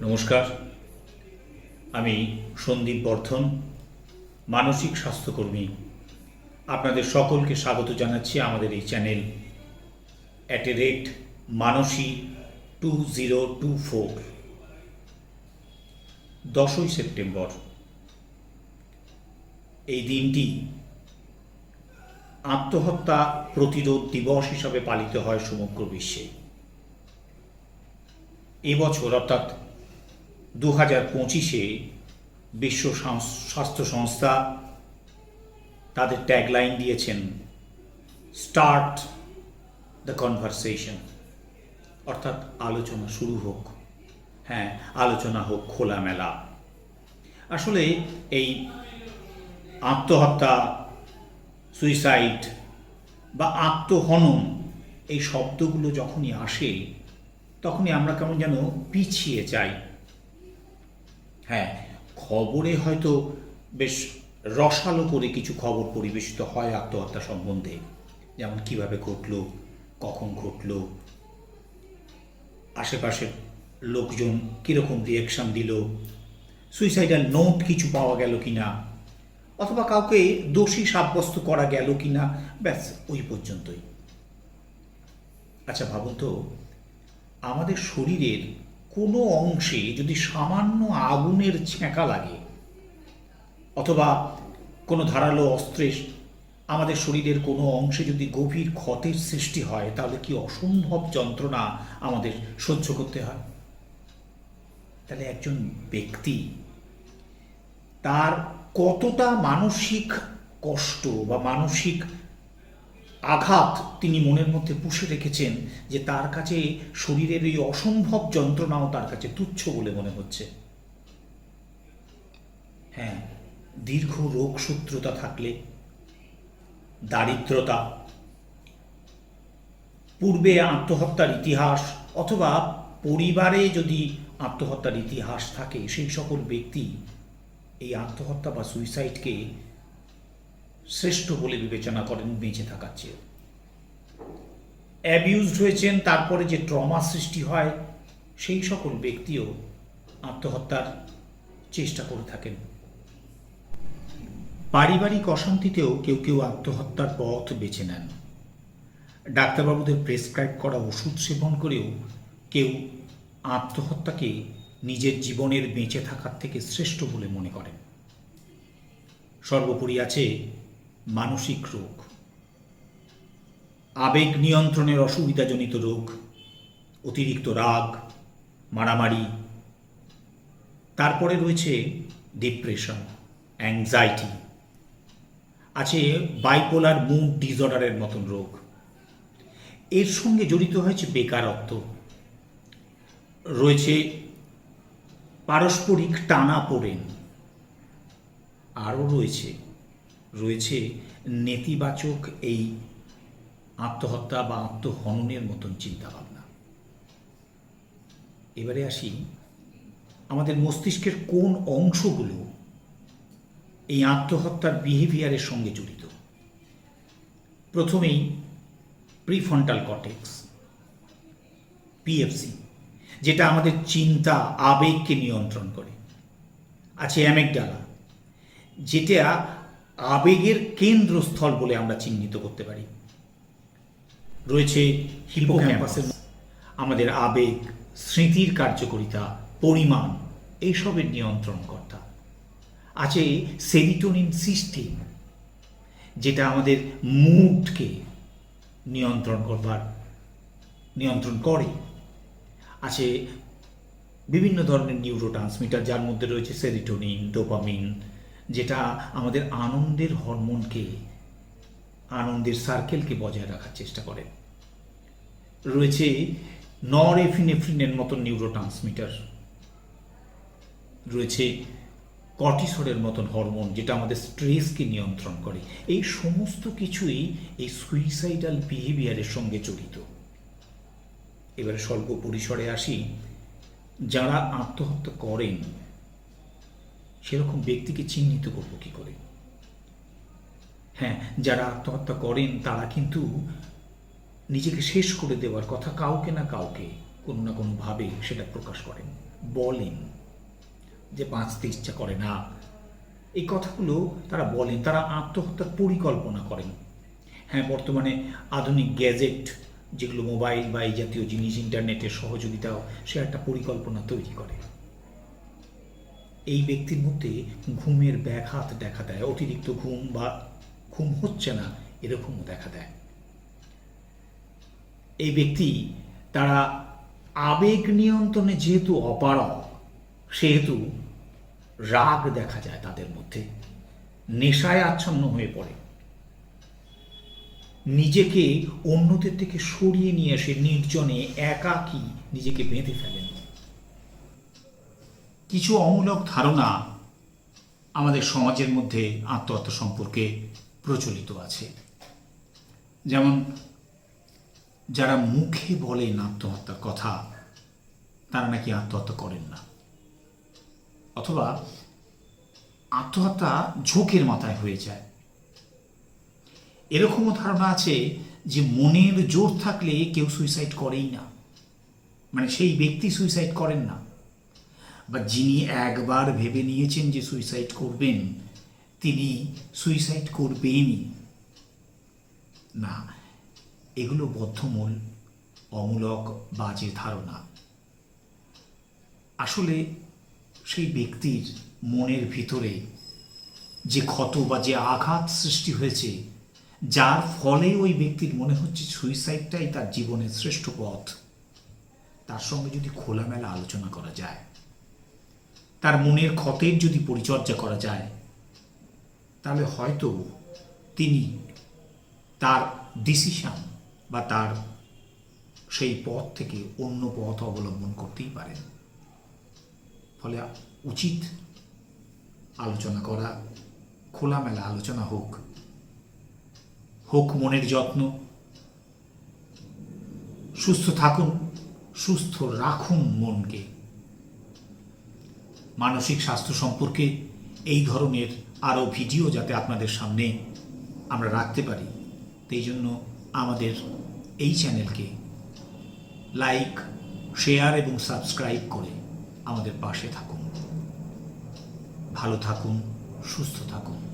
নমস্কার। আমি সন্দীপ বর্ধন, মানসিক স্বাস্থ্যকর্মী। আপনাদের সকলকে স্বাগত জানাচ্ছি আমাদের এই channel at a rate Mansi two zero two four. দশই সেপ্টেম্বর। এই দিনটি আত্মহত্যা প্রতিরোধ দিবস হিসাবে পালিত হয় সমগ্র বিশ্বে। এবছর অর্থাৎ দু হাজার পঁচিশে বিশ্ব স্বাস্থ্য সংস্থা তাদের ট্যাগলাইন দিয়েছেন স্টার্ট দ্য কনভারসেশন অর্থাৎ আলোচনা শুরু হোক। হ্যাঁ আলোচনা হোক খোলামেলা। আসলে এই আত্মহত্যা সুইসাইড বা আত্মহনন, এই শব্দগুলো যখনই আসে, তখনই আমরা কেমন যেন পিছিয়ে যাই। হ্যাঁ খবরে হয়তো বেশ রসালো করে কিছু খবর পরিবেশিত হয় আত্মহত্যা সম্বন্ধে। যেমন কীভাবে ঘটলো, কখন ঘটলো, আশেপাশের লোকজন কীরকম রিয়াকশান দিল সুইসাইডাল নোট কিছু পাওয়া গেল কিনা অথবা কাউকে দোষী সাব্যস্ত করা গেল কিনা, ব্যাস, ওই পর্যন্তই। আচ্ছা ভাবুন তো, আমাদের শরীরের কোনো অংশে যদি সামান্য আগুনের ছ্যাঁকা লাগে, অথবা কোনো ধারালো অস্ত্রের আমাদের শরীরের কোনো অংশে যদি গভীর ক্ষতের সৃষ্টি হয়, তাহলে কি অসম্ভব যন্ত্রণা আমাদের সহ্য করতে হয়? তাহলে একজন ব্যক্তি তার কতটা মানসিক কষ্ট বা মানসিক আঘাত তিনি মনের মধ্যে পুষে রেখেছেন যে তার কাছে শরীরের এই অসম্ভব যন্ত্রণাও তার কাছে তুচ্ছ বলে মনে হচ্ছে? হ্যাঁ দীর্ঘ রোগ শত্রুতা থাকলে, দারিদ্রতা, পূর্বে আত্মহত্যার ইতিহাস অথবা পরিবারে যদি আত্মহত্যার ইতিহাস থাকে, সেই সকল ব্যক্তি এই আত্মহত্যা বা সুইসাইডকে শ্রেষ্ঠ বলে বিবেচনা করেন বেঁচে থাকার চেয়ে অ্যাবিউজড হয়েছেন, তারপরে যে ট্রমা সৃষ্টি হয়, সেই সকল ব্যক্তিও আত্মহত্যার চেষ্টা করে থাকেন। পারিবারিক অশান্তিতেও কেউ কেউ আত্মহত্যার পথ বেছে নেন। ডাক্তারবাবুদের প্রেসক্রাইব করা ওষুধ সেবন করেও কেউ আত্মহত্যাকে নিজের জীবনের বেঁচে থাকার থেকে শ্রেষ্ঠ বলে মনে করেন। সর্বোপরি আছে মানসিক রোগ। আবেগ নিয়ন্ত্রণের অসুবিধাজনিত রোগ, অতিরিক্ত রাগ, মারামারি। তারপরে রয়েছে ডিপ্রেশন অ্যাংজাইটি আছে বাইপোলার মুড ডিসঅর্ডারের মতন রোগ। এর সঙ্গে জড়িত হয়েছে বেকারত্ব। রয়েছে পারস্পরিক টানা পড়েন। আরও রয়েছে রয়েছে নেতিবাচক এই আত্মহত্যা বা আত্মহননের মতন চিন্তাভাবনা। এবারে আসি, আমাদের মস্তিষ্কের কোন অংশগুলো এই আত্মহত্যার বিহেভিয়ারের সঙ্গে জড়িত? প্রথমেই প্রিফন্টাল কটেক্স পিএফসি যেটা আমাদের চিন্তা, আবেগকে নিয়ন্ত্রণ করে। আছে অ্যামেকডালা যেটা আবেগের কেন্দ্রস্থল বলে আমরা চিহ্নিত করতে পারি। রয়েছে হিপোক্যাম্পাসের আমাদের আবেগ, স্মৃতির কার্যকরিতা, পরিমাণ, এইসবের নিয়ন্ত্রণকর্তা। আছে সেরিটোনিন সিস্টেম, যেটা আমাদের মুডকে নিয়ন্ত্রণ করবার, নিয়ন্ত্রণ করে। আছে বিভিন্ন ধরনের নিউরো ট্রান্সমিটার যার মধ্যে রয়েছে সেরিটোনিন ডোপামিন যেটা আমাদের আনন্দের হরমোনকে, আনন্দের সার্কেলকে বজায় রাখার চেষ্টা করে। রয়েছে নর এফিনেফ্রিনের মতন নিউরো ট্রান্সমিটার রয়েছে কর্টিসরের মতন হরমোন, যেটা আমাদের স্ট্রেসকে নিয়ন্ত্রণ করে। এই সমস্ত কিছুই এই সুইসাইডাল বিহেভিয়ারের সঙ্গে জড়িত। এবারে স্বল্প পরিসরে আসি, যারা আত্মহত্যা করেন, সেরকম ব্যক্তিকে চিহ্নিত করব কি করে? হ্যাঁ যারা আত্মহত্যা করেন, তারা কিন্তু নিজেকে শেষ করে দেওয়ার কথা কাউকে না কাউকে, কোনো না কোনোভাবে সেটা প্রকাশ করেন, বলেন যে বাঁচতে ইচ্ছা করে না। এই কথাগুলো তারা বলেন, তারা আত্মহত্যার পরিকল্পনা করেন। হ্যাঁ বর্তমানে আধুনিক গ্যাজেট যেগুলো মোবাইল বা এই জাতীয় জিনিস, ইন্টারনেটের সহযোগিতাও সে একটা পরিকল্পনা তৈরি করে। এই ব্যক্তির মধ্যে ঘুমের ব্যাঘাত দেখা দেয়, অতিরিক্ত ঘুম বা ঘুম হচ্ছে না এরকমও দেখা দেয়। এই ব্যক্তি, তারা আবেগ নিয়ন্ত্রণে যেহেতু অপারগ, সেহেতু রাগ দেখা যায় তাদের মধ্যে, নেশায় আচ্ছন্ন হয়ে পড়ে। নিজেকে অন্যদের থেকে সরিয়ে নিয়ে এসে নির্জনে একাকী নিজেকে বেঁধে ফেলেন। কিছু অমূলক ধারণা আমাদের সমাজের মধ্যে আত্মহত্যা সম্পর্কে প্রচলিত আছে। যেমন, যারা মুখে বলেন আত্মহত্যার কথা, তারা নাকি আত্মহত্যা করেন না। অথবা, আত্মহত্যা ঝোঁকের মাথায় হয়ে যায়। এরকমও ধারণা আছে যে মনের জোর থাকলে কেউ সুইসাইড করেই না। মানে সেই ব্যক্তি সুইসাইড করেন না। বা যিনি একবার ভেবে নিয়েছেন যে সুইসাইড করবেন, তিনি সুইসাইড করবেনই। না, এগুলো বদ্ধমূল, অমূলক, বাজে ধারণা। আসলে সেই ব্যক্তির মনের ভিতরে যে ক্ষত বা যে আঘাত সৃষ্টি হয়েছে যার ফলে ওই ব্যক্তির মনে হচ্ছে সুইসাইডটাই তার জীবনের শ্রেষ্ঠ পথ। তার সঙ্গে যদি খোলামেলা আলোচনা করা যায়, তার মনের ক্ষতের যদি পরিচর্যা করা যায়, তাহলে হয়তো তিনি তার ডিসিশন বা তার সেই পথ থেকে অন্য পথ অবলম্বন করতেই পারেন। ফলে উচিত আলোচনা করা, খোলামেলা আলোচনা হোক। হোক মনের যত্ন। সুস্থ থাকুন, সুস্থ রাখুন মনকে। মানসিক স্বাস্থ্য সম্পর্কে এই ধরনের আরও ভিডিও যাতে আপনাদের সামনে আমরা রাখতে পারি, সেই জন্য আমাদের এই চ্যানেলকে লাইক, শেয়ার এবং সাবস্ক্রাইব করে আমাদের পাশে থাকুন। ভালো থাকুন, সুস্থ থাকুন।